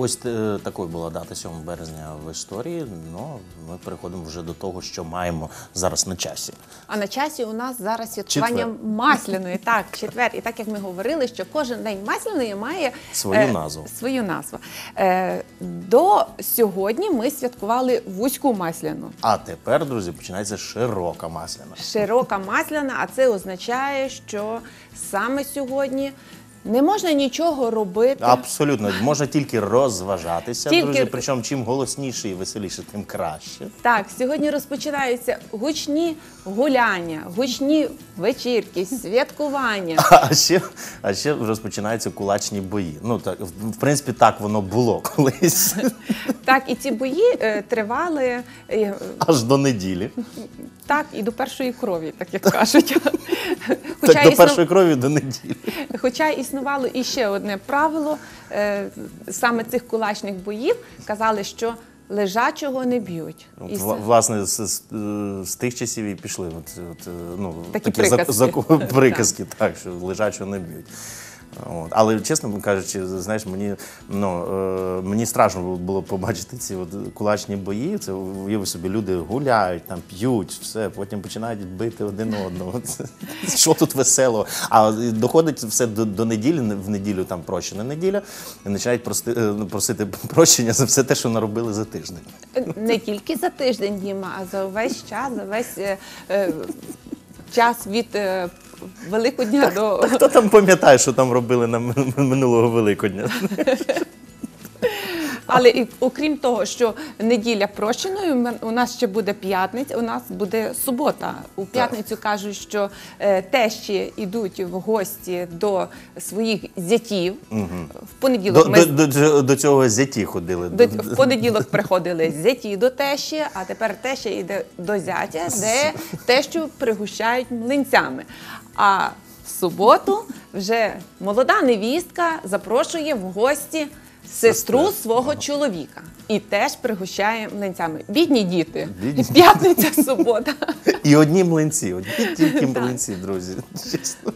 ось е, такою була дата 7 березня в історії. Ну ми переходимо вже до того, що маємо зараз на часі. А на часі у нас зараз святкування Четвер. масляної. Так, четвер. І так як ми говорили, що кожен день масляної має Свою назву. Свою назву. Е, до сьогодні ми святкували вузьку масляну. А тепер, друзі, починається широка масляна. Широка масляна, а це означає, що саме сьогодні не можна нічого робити. Абсолютно, можна тільки розважатися, Тільки- друзі. Причому чим голосніше і веселіше, тим краще. Так, сьогодні розпочинаються гучні гуляння, гучні вечірки, святкування. А ще, а ще розпочинаються кулачні бої. Ну так, в принципі, так воно було колись, Так, і ці бої е, тривали е, аж до неділі. так і до першої крові, так як кажуть. Так, до існув- першої крові до неділі. Хоча існувало і ще одне правило е, саме цих кулачних боїв, казали, що лежачого не б'ють. От, власне, з, з, з тих часів і пішли от, от, ну, Такі приказки. зак- приказки, так, що лежачого не б'ють. От. Але чесно кажучи, знаєш, мені ну е, мені страшно було побачити ці от кулачні бої. Це уяви собі, люди гуляють, там п'ють, все, потім починають бити один одного. Що тут весело? А доходить все до, до неділі, в неділю там прощена неділя, і починають прости, е, просити прощення за все те, що наробили за тиждень. не тільки за тиждень, Діма, а за весь час, за весь е, е, час від е, Великодня до Хто там пам'ятає, що там робили на минулого Великодня? Але і окрім того, що неділя прощеною, у нас ще буде п'ятниця, у нас буде субота. У п'ятницю кажуть, що е, тещі йдуть в гості до своїх зятів. В понеділок До, ми до, до, до цього зяті ходили. до, в понеділок приходили зяті до тещі, а тепер теща йде до зятя, де тещу пригощають млинцями. А в суботу вже молода невістка запрошує в гості сестру свого чоловіка і теж пригощає млинцями. Бідні діти. Бідні. П'ятниця, субота. І одні млинці, одні тільки млинці, друзі. Чесно.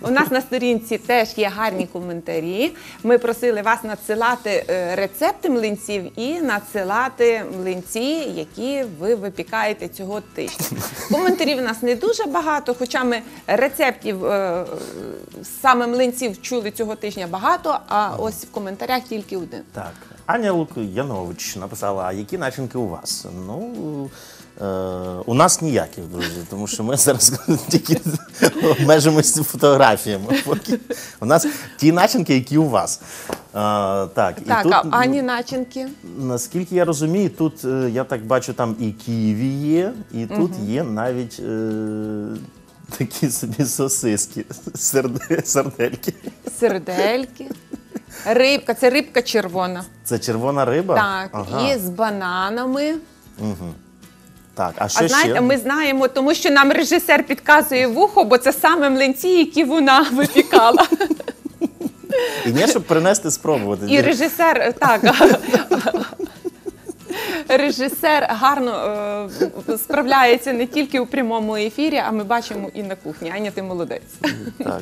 У нас на сторінці теж є гарні коментарі. Ми просили вас надсилати е, рецепти млинців і надсилати млинці, які ви випікаєте цього тижня. Коментарів у нас не дуже багато, хоча ми рецептів е, саме млинців чули цього тижня багато, а ось в коментарях тільки один. Так, Аня Лук'янович написала: а які начинки у вас? Ну. Е, у нас ніяких, друзі, тому що ми зараз тільки обмежимося фотографіями. Поки. У нас ті начинки, які у вас. Е, так, і Так, тут, а Ані начинки. Наскільки я розумію, тут е, я так бачу, там і ківі є, і тут є навіть е, такі собі сосиски, серде, сардельки. Сердельки. Рибка, це рибка червона. Це червона риба? Так, Ага. і з бананами. Так. А що А знаєте, ще? ми знаємо, тому що нам режисер підказує вухо, бо це саме млинці, які вона випікала. І не, щоб принести спробувати. І режисер так. Режисер гарно е, справляється не тільки у прямому ефірі, а ми бачимо і на кухні. Аня, ти молодець. Так.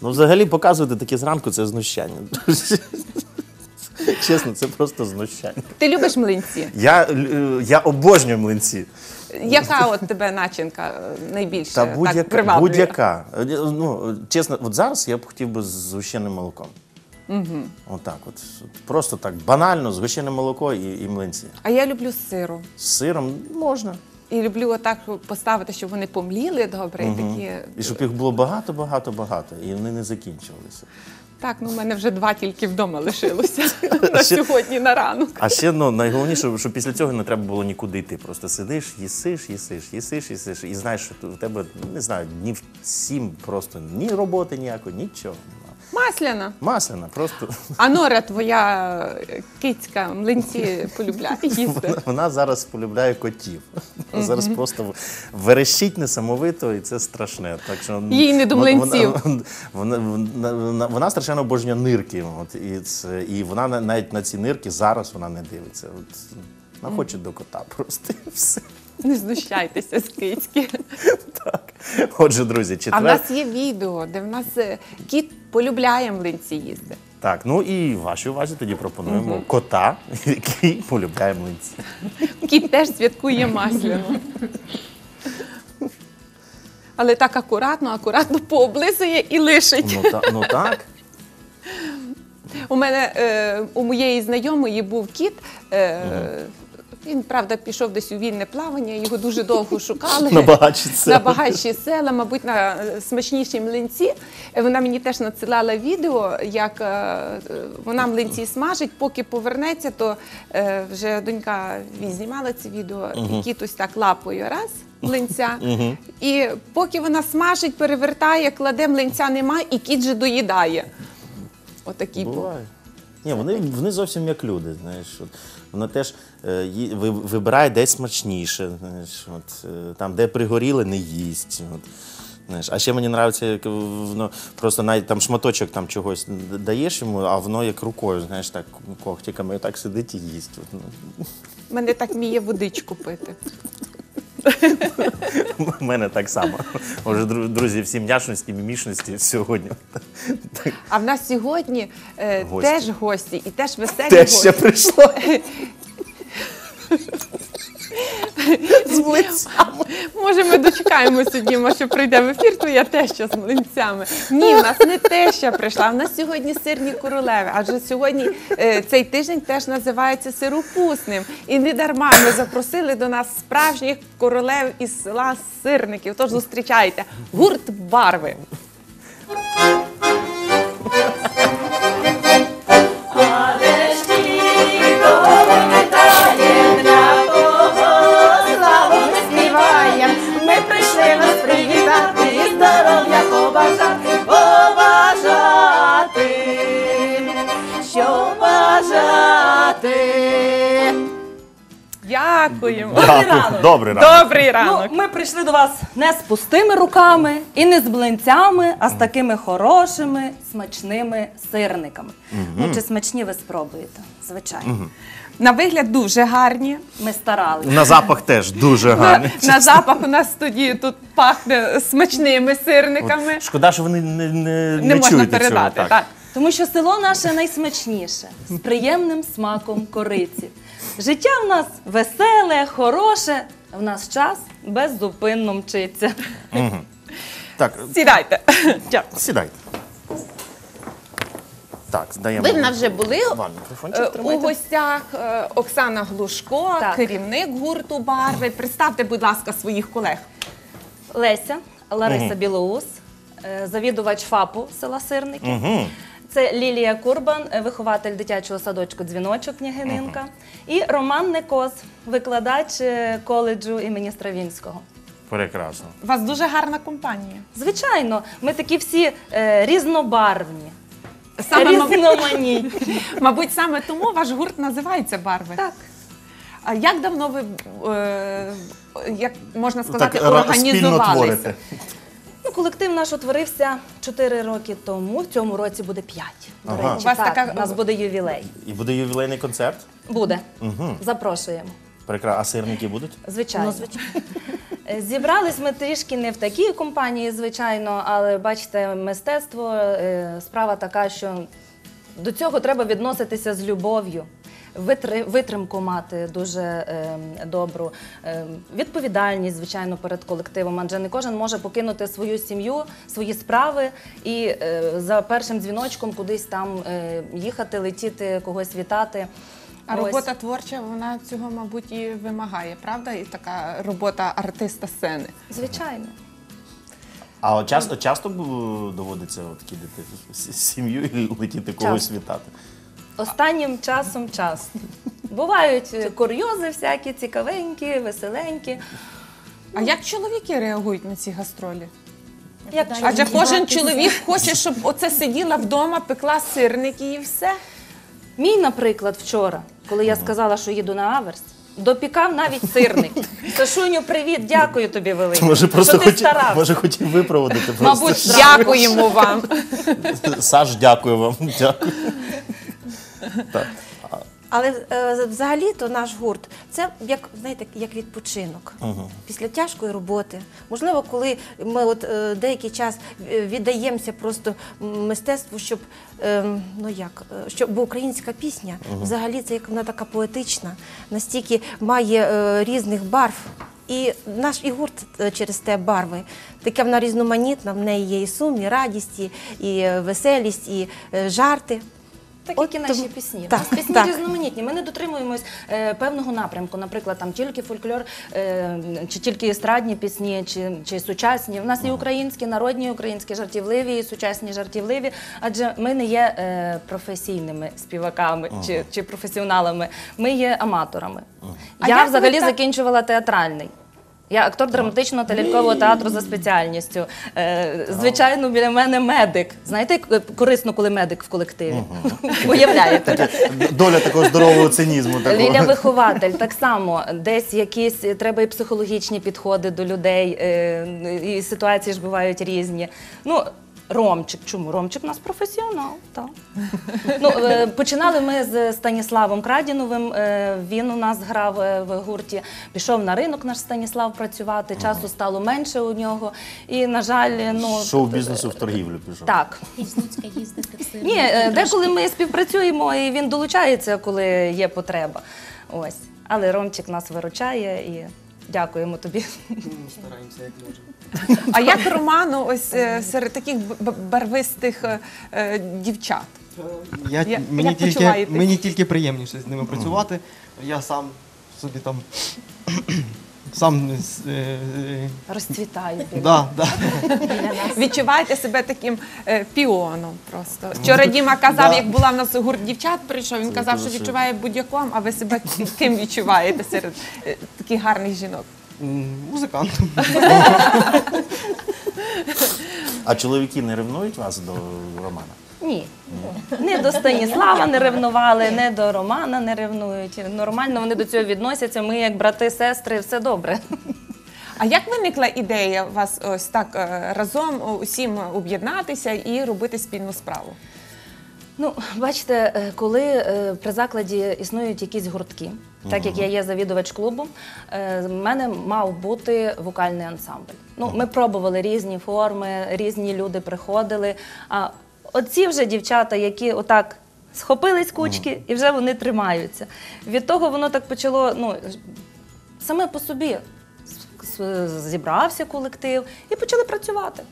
Ну, взагалі показувати таке зранку це знущання. Чесно, це просто знущання. Ти любиш млинці? Я, е, я обожнюю млинці. Яка от тебе начинка е, найбільше Та будь-яка. приваблює? будь-яка. Е, Ну, чесно, от зараз я б хотів би з згущеним молоком. Угу. Отак, от. Просто так банально, згущене молоко і, і млинці. А я люблю з сиром. З сиром можна. І люблю отак поставити, щоб вони помліли добре. І такі... І щоб їх було багато, багато, багато, і вони не закінчувалися. Так, ну в мене вже два тільки вдома лишилося на сьогодні на ранок. А ще ну, найголовніше, що після цього не треба було нікуди йти. Просто сидиш, їсиш, їсиш, їсиш, їсиш, і знаєш, що в тебе не знаю, днів сім просто ні роботи ніякої, нічого. Масляна. Масляна, просто А Нора, твоя е, кицька, млинці полюбляє їсти. вона, вона зараз полюбляє котів. Зараз просто верещить несамовито, і це страшне. Так що Їй не до вона- млинців. Вона, вона, вона, вона, вона страшенно обожнює нирки. От, і, це, і вона на- навіть на ці нирки зараз вона не дивиться. От, вона хоче до кота просто і все. Не знущайтеся з кицьки. Так. Отже, друзі, А в нас є відео, де в нас е, кіт полюбляє млинці їсти. Так, ну і вашій увазі тоді пропонуємо кота, який полюбляє млинці. Кіт теж святкує масляну. Але так акуратно, акуратно пооблизує і лишить. Ну, та, ну так. У мене е, у моєї знайомої був кіт. Е, Він, правда, пішов десь у вільне плавання, його дуже довго шукали. На багатші села. На багатші села, мабуть, на е, смачніші млинці. Вона мені теж надсилала відео, як е, е, вона млинці смажить, поки повернеться, то вже донька знімала це відео, і кіт ось так лапою раз. Млинця, і поки вона смажить, перевертає, кладе млинця немає, і кіт же доїдає. Отакий був. Ні, вони, вони зовсім як люди. Знаєш, от, вона теж е, вибирає десь смачніше. Знаєш, от, е, там, де пригоріли, не їсть. От, знаєш. А ще мені подобається, як воно просто навіть там шматочок там чогось даєш йому, а воно як рукою, знаєш, так когтиками так сидить і їсть. От, ну. Мене так міє водичку пити. У мене так само. Може, друзі, всім м'ячності, мімішності сьогодні. А в нас сьогодні е, Гості. теж гості і теж веселі Те гості. ще прийшло. З. Може, ми дочекаємося, Діма, що прийде в ефір твоя теща з млинцями. Ні, в нас не теща прийшла. В нас сьогодні сирні королеви. Адже сьогодні е, цей тиждень теж називається сиропусним. І не дарма ми запросили до нас справжніх королев із села сирників. Тож зустрічайте гурт барви. Дякуємо. Дякую. Добрий ранок. Добрий ранок. Ну, ми прийшли до вас не з пустими руками і не з блинцями, а з такими хорошими, смачними сирниками. Ну, чи смачні ви спробуєте? Звичайно. На вигляд дуже гарні. Ми старалися. На запах теж дуже На, гарний. на запах у нас в студії тут пахне смачними сирниками. Шкода, що вони не, не, Не можна чують передати. Цього, так. Тому що село наше найсмачніше, з приємним смаком кориці. Життя в нас веселе, хороше, в нас час беззупинно мчиться. Так, Сідайте. Дякую. сідайте. Так, даємо. Ви в нас вже були Вам е, у тримайте. гостях е, Оксана Глушко, Так. керівник гурту Барви. Представте, будь ласка, своїх колег. Леся, Лариса Білоус, е, завідувач ФАПу села Сирники. Це Лілія Курбан, е, вихователь дитячого садочку Дзвіночок Княгининка. І Роман Некоз, викладач е, коледжу імені Стравінського. Прекрасно. У вас дуже гарна компанія. Звичайно, ми такі всі е, різнобарвні, Саме, різноманітні. мабуть, саме тому ваш гурт називається Барви. Так. А як давно ви, е, як можна сказати, так, спільно організувалися? Ну, колектив наш утворився 4 роки тому. В цьому році буде 5. До Ага. речі, У вас так, така- у нас буде ювілей. І буде ювілейний концерт. Буде. Запрошуємо. Прекрасно. А сирники будуть? Звичайно. Е, Зібрались ми трішки не в такій компанії, звичайно, але бачите, мистецтво е, справа така, що до цього треба відноситися з любов'ю. Витри- Витримку мати дуже е, добру, е, відповідальність, звичайно, перед колективом, адже не кожен може покинути свою сім'ю, свої справи і е, за першим дзвіночком кудись там е, їхати, летіти, когось вітати. А Ось. робота творча, вона цього, мабуть, і вимагає, правда? І така робота артиста сцени. Звичайно. А от часто, часто бу- доводиться от кидати с- сім'ю і летіти когось Часто. вітати. Останнім часом час. Бувають курйози всякі, цікавенькі, веселенькі. А як чоловіки реагують на ці гастролі? Як Адже чоловіки. кожен чоловік хоче, щоб оце сиділа вдома, пекла сирники і все. Мій, наприклад, вчора, коли я сказала, що їду на Аверс, допікав навіть сирник. Сашуню, привіт, дякую тобі велике. Може, просто що ти хотів, старався. може, хотів випроводити. Просто. Мабуть. Дякуємо вам. Саш, дякую вам. Дякую. Так. Але е, взагалі-то наш гурт це як знаєте, як відпочинок після тяжкої роботи. Можливо, коли ми от е, деякий час віддаємося просто мистецтву, щоб е, ну як, е, щоб бо українська пісня взагалі це як вона така поетична, настільки має е, різних барв. І наш і гурт е, через те барви. Таке вона різноманітна, в неї є і сум, і радість, і, і е, веселість, і е, жарти. Так От як і наші тому- пісні. Так, У нас пісні так. різноманітні. Ми не дотримуємось е, певного напрямку, наприклад, там тільки фольклор, е, чи тільки естрадні пісні, чи, чи сучасні. У нас і українські, народні, українські жартівливі, і сучасні жартівливі. Адже ми не є е, професійними співаками чи, чи професіоналами. Ми є аматорами. Я як ви взагалі так- закінчувала театральний. Я актор драматичного та лялькового театру за спеціальністю. Е, звичайно, біля мене медик. Знаєте, як, е, корисно, коли медик в колективі. Уявляєте? Доля такого здорового цинізму. Такого. Ліля вихователь так само десь якісь е, треба і психологічні підходи до людей, е, і ситуації ж бувають різні. Ну, Ромчик, чому? Ромчик у нас професіонал. Так. Ну, е, починали ми з Станіславом Крадіновим. е, Він у нас грав е, в гурті. Пішов на ринок наш Станіслав працювати. Часу стало менше у нього. І, на жаль, ну Шоу бізнесу в торгівлю пішов. так. І з Луцька їздити в Сирію. Ні, е, деколи ми співпрацюємо і він долучається, коли є потреба. Ось. Але Ромчик нас виручає і дякуємо тобі. Стараємося як можемо. А як Роману, ось е, серед таких б- б- барвистих е, е, дівчат? Я, Я- мені, як тільки, почуваєтесь? мені тільки приємніше з ними працювати. Я сам собі там сам е, е, Розцвітає. да, да. Відчуваєте себе таким е, піоном просто. Вчора Діма казав, Да. як була в нас гурт дівчат, прийшов, він казав, що відчуває будь-яком, а ви себе ким відчуваєте серед е, таких гарних жінок? М, музикантом. А чоловіки не ревнують вас до Романа? Ні. Не до Станіслава не ревнували, не до Романа не ревнують. Нормально вони до цього відносяться. Ми, як брати, сестри, все добре. А як виникла ідея вас ось так е, разом е, усім об'єднатися і робити спільну справу? Ну, бачите, е, коли е, при закладі існують якісь гуртки, так як я є завідувач клубу, е, в мене мав бути вокальний ансамбль. Ну, ми пробували різні форми, різні люди приходили. А оці вже дівчата, які отак схопились кучки, і вже вони тримаються. Від того воно так почало, ну, саме по собі зібрався колектив і почали працювати.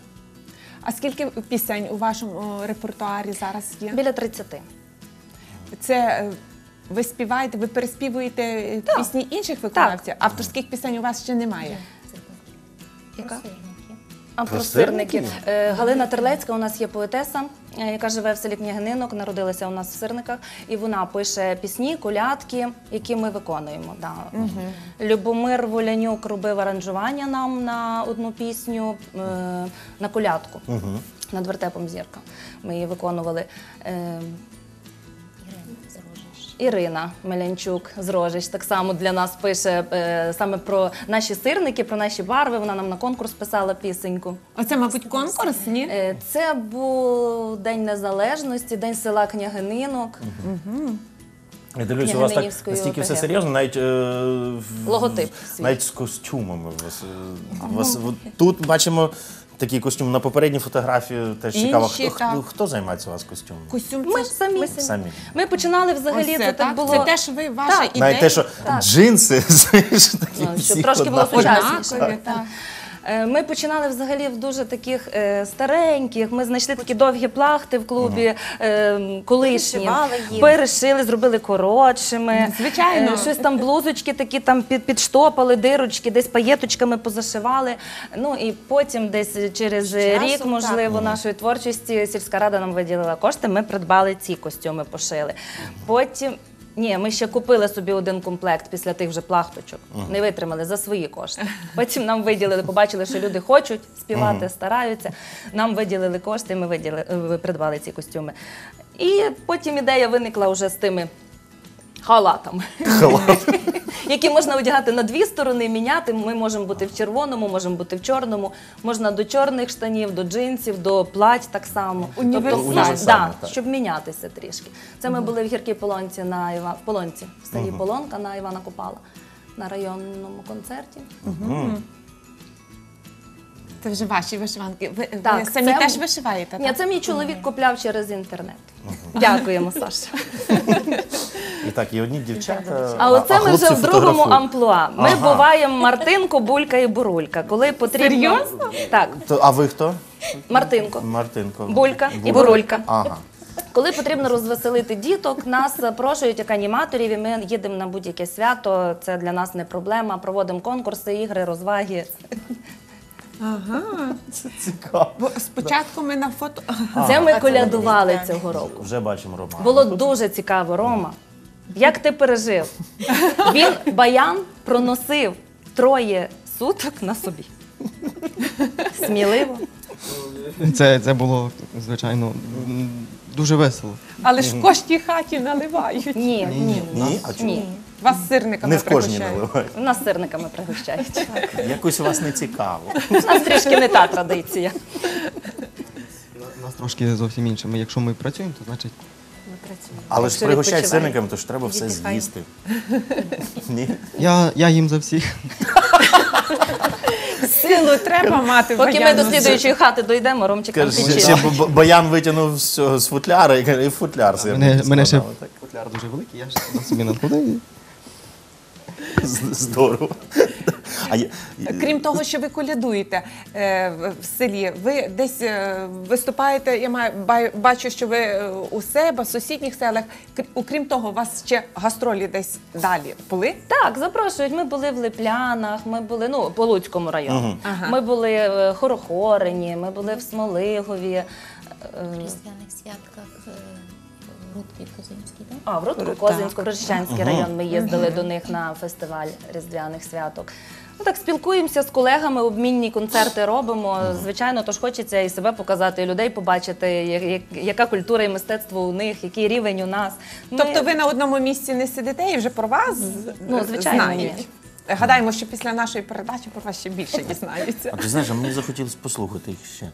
А скільки пісень у вашому е, репертуарі зараз є? Біля 30. Це е, ви співаєте, ви переспівуєте е, Так. пісні інших виконавців? Авторських пісень у вас ще немає. Яка? А про Про сирники. сирники? Е, Галина Терлецька у нас є поетеса, е, яка живе в селі Княгининок, народилася у нас в сирниках, і вона пише пісні, колядки, які ми виконуємо. Да. Любомир Волянюк робив аранжування нам на одну пісню е, на колядку над вертепом зірка. Ми її виконували. Е. Ірина Мелянчук з Рожич так само для нас пише е, саме про наші сирники, про наші барви. Вона нам на конкурс писала пісеньку. Оце, мабуть, конкурс, ні? Е, Це був День Незалежності, День села Княгининок. Я дивлюсь, у вас так Княгининівської настільки все ОТГ. серйозно, навіть е, в- Логотип свій. навіть з костюмами. у вас, е, у вас от тут бачимо такий костюм. На попередній фотографії теж Інші, цікаво. Хто, так. хто, хто займається у вас костюмом? Костюм Ми це самі. Самі. Ми починали взагалі, Ось це, це, так так? було. Це теж ви, ваша Так. ідея? Навіть те, що джинси, знаєш, такі Ну, всі щоб трошки було однакові. Однакові, Так. Е, Ми починали взагалі в дуже таких е, стареньких. Ми знайшли такі довгі плахти в клубі е, колишні. Їх. Перешили, зробили коротшими. Звичайно. Щось там блузочки такі там підштопали, дирочки, десь паєточками позашивали. Ну і потім десь через рік, так. можливо, нашої творчості сільська рада нам виділила кошти. Ми придбали ці костюми, пошили. Потім. Ні, ми ще купили собі один комплект після тих вже плахточок. Не витримали за свої кошти. Потім нам виділили, побачили, що люди хочуть співати, стараються. Нам виділили кошти, ми виділи, е, придбали ці костюми. І потім ідея виникла вже з тими халатами. Які можна одягати на дві сторони, міняти. Ми можемо бути в червоному, можемо бути в чорному. Можна до чорних штанів, до джинсів, до плать так само. Тобто, да, так. щоб мінятися трішки. Це ми були в гіркій полонці на Іва... в полонці, в селі Полонка на Івана Купала на районному концерті. Це вже ваші вишиванки. Ви, Так, ви самі це- теж вишиваєте? Ні, так? це мій чоловік купляв через інтернет. Дякуємо, Саша. І так, і одні дівчата. А оце ми хлопці вже в другому фотографують. амплуа. Ми Ага. буваємо Мартинко, Булька і Бурулька. Коли потрібно... Серйозно? Так, То, а ви хто? Мартинко. Мартинко. Булька і Бурулька. Ага. Коли потрібно розвеселити діток, нас запрошують як аніматорів, і ми їдемо на будь-яке свято. Це для нас не проблема. Проводимо конкурси, ігри, розваги. Ага. Це цікаво. Бо спочатку ми на фото. Це ми А це колядували цього року. Вже бачимо Романа. Було дуже цікаво, Рома. Як ти пережив? Він баян проносив троє суток на собі. Сміливо. Це, це було, звичайно, м, дуже весело. Але ж в кожній хаті наливають. Ні, ні, Ні? А чому? ні. Вас сирниками Не в кожній пригощають. наливають. Нас сирниками пригощають. Якось вас не цікаво. У нас трішки не та традиція. У нас трошки зовсім інше. Ми, якщо ми працюємо, то значить Ми працюємо. Але ж Якщо пригощають сирниками, то ж треба все Віддихаємо. з'їсти. Ні? я, я їм за всіх. Силу треба мати. Поки ми баяну. до слідуючої хати дойдемо, Ромчик там Каже, ще б- Баян витягнув з цього з футляра і каже, і футляр сирники Мене, мене ще. Футляр дуже великий, я ж собі надходив. з- Здорово. А я, Крім того, що ви колядуєте е, в селі, ви десь е, виступаєте. Я маю бачу, що ви е, у себе в сусідніх селах. Кр- Окрім того, у вас ще гастролі десь далі були. Так, запрошують. Ми були в Липлянах, ми були ну по Луцькому району. Ага. Ми були в Хорохорині, ми були в Смолигові. е, різдвяних святках е, в Рудки так? А, в Рудку, Так. Козинсько, Рожищанський район. Ми їздили до них на фестиваль різдвяних святок. Ну так спілкуємося з колегами, обмінні концерти робимо. Звичайно, тож хочеться і себе показати, і людей побачити, як- яка культура і мистецтво у них, який рівень у нас. Ми- Тобто ви на одному місці не сидите і вже про вас Ну, е, звичайно, знають. ні. Гадаємо, що після нашої передачі про вас ще більше дізнаються. а ти знаєш, а мені захотілося послухати їх ще.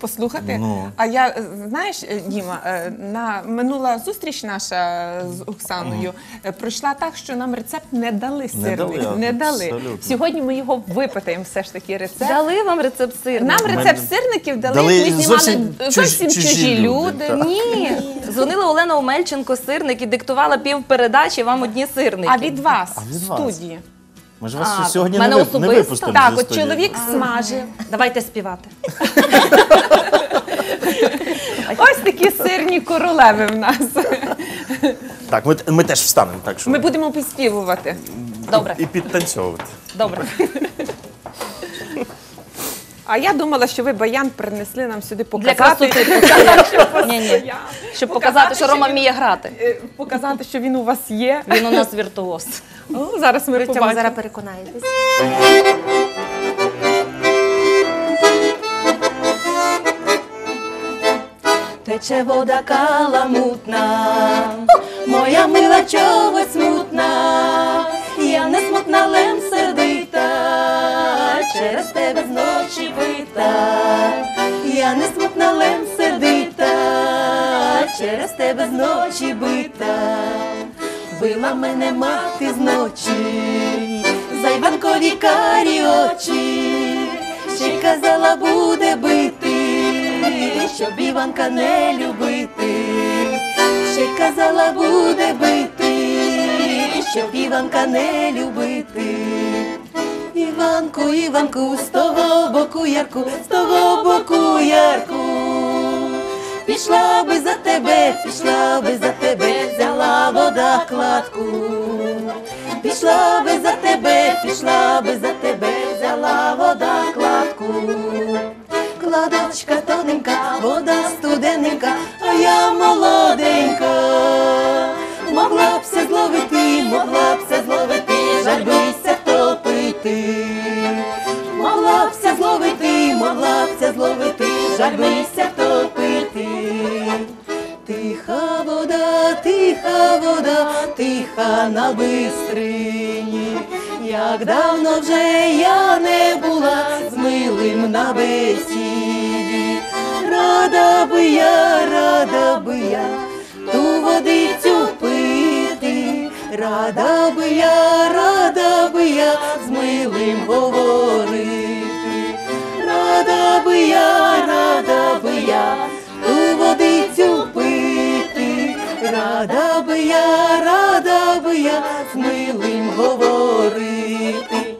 Послухати. Ну. А я е, знаєш, е, Діма, е, на минула зустріч наша з Оксаною е, пройшла так, що нам рецепт не дали сирник. дали, не дали. Сьогодні ми його випитаємо все ж таки рецепт. Дали вам рецепт сиру? Нам Мене- рецепт сирників дали, Дали ми знімали зовсім зовсім, чужі- чужі, чужі люди, люди. Ні, дзвонила Олена Омельченко сирник і диктувала пів передачі вам одні сирники. А від вас А від в вас? студії. Ми ж вас А, сьогодні не, мене вип- не особисто? випустимо. Так, зі от студії. чоловік смажив. Давайте співати. Ось такі сирні королеви в нас. Так, ми, ми теж встанемо, так що Ми будемо підспівувати. Добре, і підтанцьовувати. добре. А я думала, що ви баян принесли нам сюди Для показати. Ні, ні. Щоб показати, що Рома вміє грати. е, Показати, що він у вас є. Він у нас віртуоз. Зараз ми побачимо. зараз переконаєтесь. Тече вода каламутна, моя мила чогось смутна, через тебе зночі бита, била мене мати зночі, за Іванкові карі очі, ще й казала буде бити щоб Іванка не любити, ще казала буде бити, щоб Іванка не любити. Іванку, Іванку, з того боку ярку, з того боку ярку. Пішла би за тебе, пішла би за тебе, взяла вода кладку. Пішла би за тебе, пішла би за тебе, взяла вода кладку. Кладочка тоненька, вода студененька, а я молоденька. Могла б се зловити, могла б се зловити, жаль бися топити. Могла б се зловити, могла б се зловити, жаль Тиха на бистрині, як давно вже я не була з милим на бесіді, рада би я, рада би я ту водицю пити, рада би я, рада би я з милим говорити, рада би я, рада би я рада би я, рада би я з милим говорити.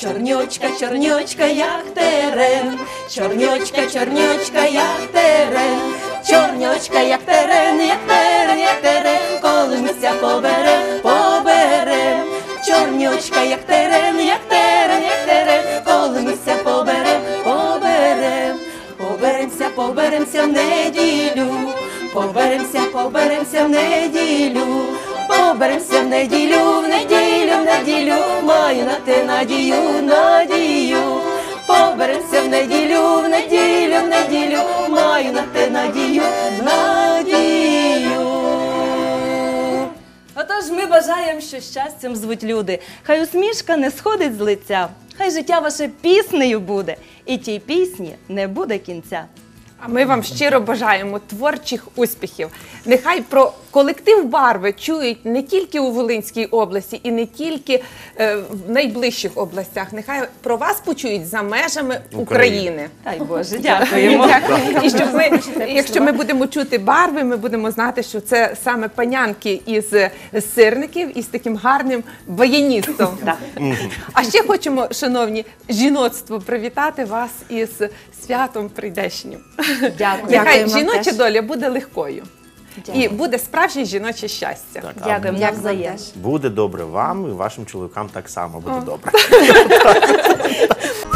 Чорнючка, чорнючка, як терен, чорнючка, чорнючка, як терен, чорнючка, як терен, як терен, як терен, коли мися чорнючка, як терен, як терен, поберемся в неділю. Поберемося в неділю, в неділю, в неділю, маю на те надію, надію. Поберемося в неділю, в неділю, в неділю, маю на те надію, надію. Отож, ми бажаємо, що щастям звуть люди. Хай усмішка не сходить з лиця, хай життя ваше піснею буде, і тій пісні не буде кінця. А ми вам щиро бажаємо творчих успіхів. Нехай про колектив барви чують не тільки у Волинській області і не тільки е, в найближчих областях. Нехай про вас почують за межами України. Дай Боже, дякуємо. І щоб ми, якщо ми будемо чути барви, ми будемо знати, що це саме панянки із сирників із таким гарним баяністом. А ще хочемо, шановні, жіноцтво привітати вас із святом прийдешнім. Дякую. Нехай жіноча теж. доля буде легкою. І буде справжнє жіноче щастя. Так, а Дякуємо як заєш. Буде добре вам і вашим чоловікам так само буде добре.